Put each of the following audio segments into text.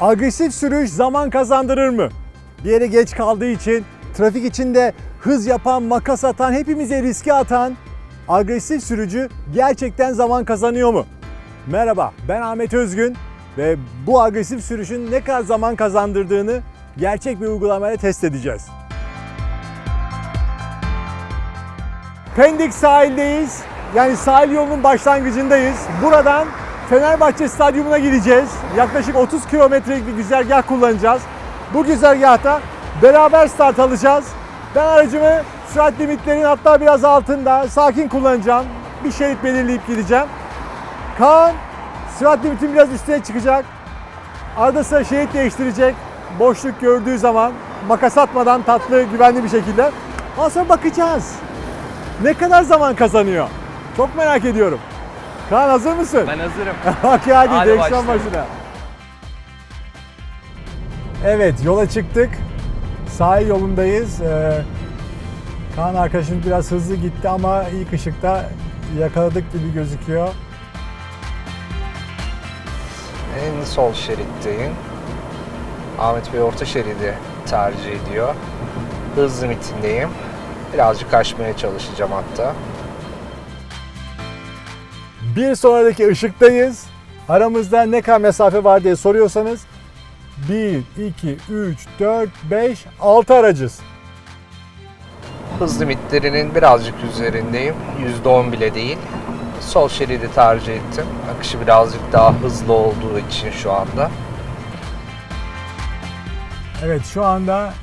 Agresif sürüş zaman kazandırır mı? Bir yere geç kaldığı için, trafik içinde hız yapan, makas atan, hepimize riske atan agresif sürücü gerçekten zaman kazanıyor mu? Merhaba, ben Ahmet Özgün ve bu agresif sürüşün ne kadar zaman kazandırdığını gerçek bir uygulamayla test edeceğiz. Pendik sahildeyiz. Yani sahil yolunun başlangıcındayız. Buradan Fenerbahçe Stadyumuna gideceğiz. Yaklaşık 30 kilometrelik bir güzergah kullanacağız. Bu güzergahta beraber start alacağız. Ben aracımı sürat limitlerinin hatta biraz altında sakin kullanacağım. Bir şerit belirleyip gideceğim. Kaan sürat limitin biraz üstüne çıkacak. Arada sıra şerit değiştirecek. Boşluk gördüğü zaman makas atmadan tatlı, güvenli bir şekilde. Ondan sonra bakacağız. Ne kadar zaman kazanıyor? Çok merak ediyorum. Kaan hazır mısın? Ben hazırım. Bak hadi, Hadi direksiyon başına. Evet yola çıktık. Sahil yolundayız. Ee, Kaan arkadaşım biraz hızlı gitti ama ilk ışıkta yakaladık gibi gözüküyor. En sol şeritteyim. Ahmet Bey orta şeridi tercih ediyor. Hız limitindeyim. Birazcık aşmaya çalışacağım hatta. Bir sonraki ışıktayız. Aramızda ne kadar mesafe var diye soruyorsanız 1, 2, 3, 4, 5, 6 aracız. Hız limitlerinin birazcık üzerindeyim. %10 bile değil. Sol şeridi tercih ettim. Akışı birazcık daha hızlı olduğu için şu anda. Evet şu anda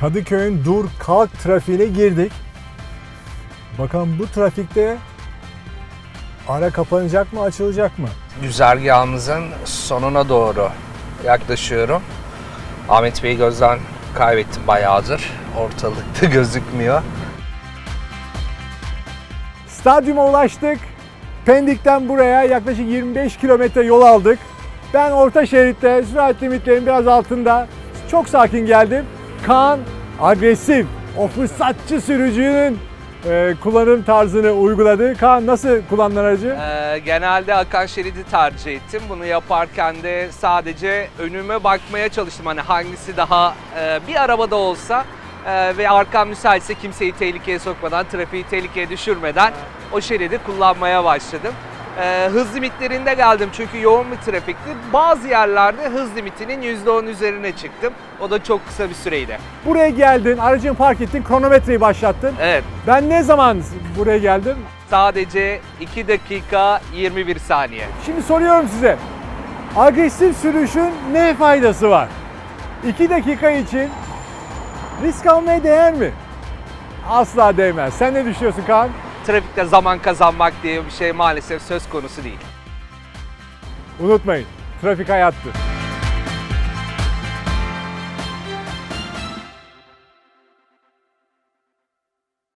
Kadıköy'ün dur kalk trafiğine girdik. Bakalım bu trafikte ara kapanacak mı açılacak mı? Güzergahımızın sonuna doğru yaklaşıyorum. Ahmet Bey'i gözden kaybettim bayağıdır. Ortalıkta gözükmüyor. Stadyuma ulaştık. Pendik'ten buraya yaklaşık 25 kilometre yol aldık. Ben orta şeritte sürat limitlerinin biraz altında çok sakin geldim. Kaan agresif, o fırsatçı sürücünün e, kullanım tarzını uyguladı. Kaan nasıl kullandın aracı? Ee, genelde akan şeridi tercih ettim. Bunu yaparken de sadece önüme bakmaya çalıştım. Hani hangisi daha e, bir arabada olsa e, ve arkam müsaitse kimseyi tehlikeye sokmadan, trafiği tehlikeye düşürmeden o şeridi kullanmaya başladım. Ee, hız limitlerinde geldim çünkü yoğun bir trafikti. Bazı yerlerde hız limitinin %10 üzerine çıktım. O da çok kısa bir süreydi. Buraya geldin, aracını park ettin, kronometreyi başlattın. Evet, Ben ne zaman buraya geldim? sadece 2 dakika 21 saniye. Şimdi soruyorum size. Agresif sürüşün ne faydası var? 2 dakika için risk almaya değer mi? Asla değmez. Sen ne düşünüyorsun Kaan? Trafikte zaman kazanmak diye bir şey maalesef söz konusu değil. Unutmayın. Trafik hayattır.